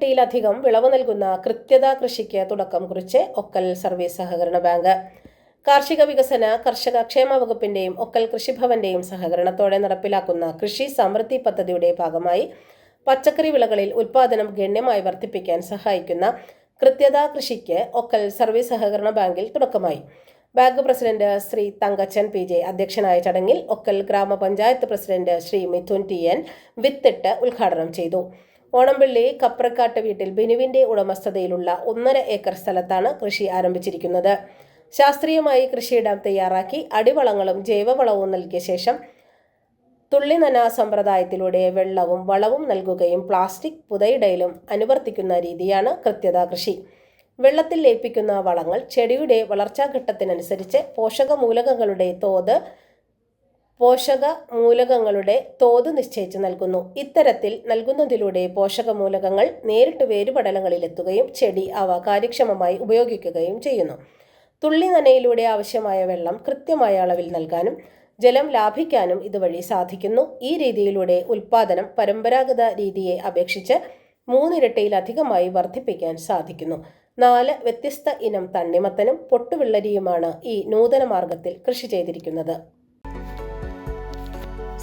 മൂന്നിരട്ടിയിലധികം വിളവ് നൽകുന്ന കൃത്യത കൃഷിക്ക് തുടക്കം കുറിച്ച് ഒക്കൽ സർവീസ് സഹകരണ ബാങ്ക്. കാർഷിക വികസന കർഷക ക്ഷേമ വകുപ്പിന്റെയും ഒക്കൽ കൃഷിഭവന്റെയും സഹകരണത്തോടെ നടപ്പിലാക്കുന്ന കൃഷി സമൃദ്ധി പദ്ധതിയുടെ ഭാഗമായി പച്ചക്കറി വിളകളിൽ ഉൽപാദനം ഗണ്യമായി വർദ്ധിപ്പിക്കാൻ സഹായിക്കുന്ന കൃത്യത കൃഷിക്ക് ഒക്കൽ സർവീസ് സഹകരണ ബാങ്കിൽ തുടക്കമായി. Bank president Shri Thankachan P J അധ്യക്ഷനായ ചടങ്ങിൽ ഒക്കൽ ഗ്രാമപഞ്ചായത്ത് president Shri Mithun T N വിത്തിട്ട് ഉദ്ഘാടനം ചെയ്തു. ഓണംപള്ളി കപ്രക്കാട്ട് വീട്ടിൽ ബിനുവിന്റെ ഉടമസ്ഥതയിലുള്ള ഒന്നര ഏക്കർ സ്ഥലത്താണ് കൃഷി ആരംഭിച്ചിരിക്കുന്നത്. ശാസ്ത്രീയമായി കൃഷിയിടം തയ്യാറാക്കി അടിവളങ്ങളും ജൈവവളവും നൽകിയ ശേഷം തുള്ളിനന സമ്പ്രദായത്തിലൂടെ വെള്ളവും വളവും നൽകുകയും പ്ലാസ്റ്റിക് പുതയിടയിലും അനുവർത്തിക്കുന്ന രീതിയാണ് കൃത്യത കൃഷി. വെള്ളത്തിൽ ലയിപ്പിക്കുന്ന വളങ്ങൾ ചെടിയുടെ വളർച്ചാ ഘട്ടത്തിനനുസരിച്ച് പോഷകമൂലകങ്ങളുടെ തോത് പോഷക മൂലകങ്ങളുടെ തോത് നിശ്ചയിച്ച് നൽകുന്നു. ഇത്തരത്തിൽ നൽകുന്നതിലൂടെ പോഷക മൂലകങ്ങൾ നേരിട്ട് വേരുപടലങ്ങളിലെത്തുകയും ചെടി അവ കാര്യക്ഷമമായി ഉപയോഗിക്കുകയും ചെയ്യുന്നു. തുള്ളി നനയിലൂടെ ആവശ്യമായ വെള്ളം കൃത്യമായ അളവിൽ നൽകാനും ജലം ലാഭിക്കാനും ഇതുവഴി സാധിക്കുന്നു. ഈ രീതിയിലൂടെ ഉൽപാദനം പരമ്പരാഗത രീതിയെ അപേക്ഷിച്ച് മൂന്നിരട്ടിയിലധികമായി വർദ്ധിപ്പിക്കാൻ സാധിക്കുന്നു. നാല് വ്യത്യസ്ത ഇനം തണ്ണിമത്തനും പൊട്ടുവിള്ളരിയുമാണ് ഈ നൂതന മാർഗത്തിൽ കൃഷി ചെയ്തിരിക്കുന്നത്.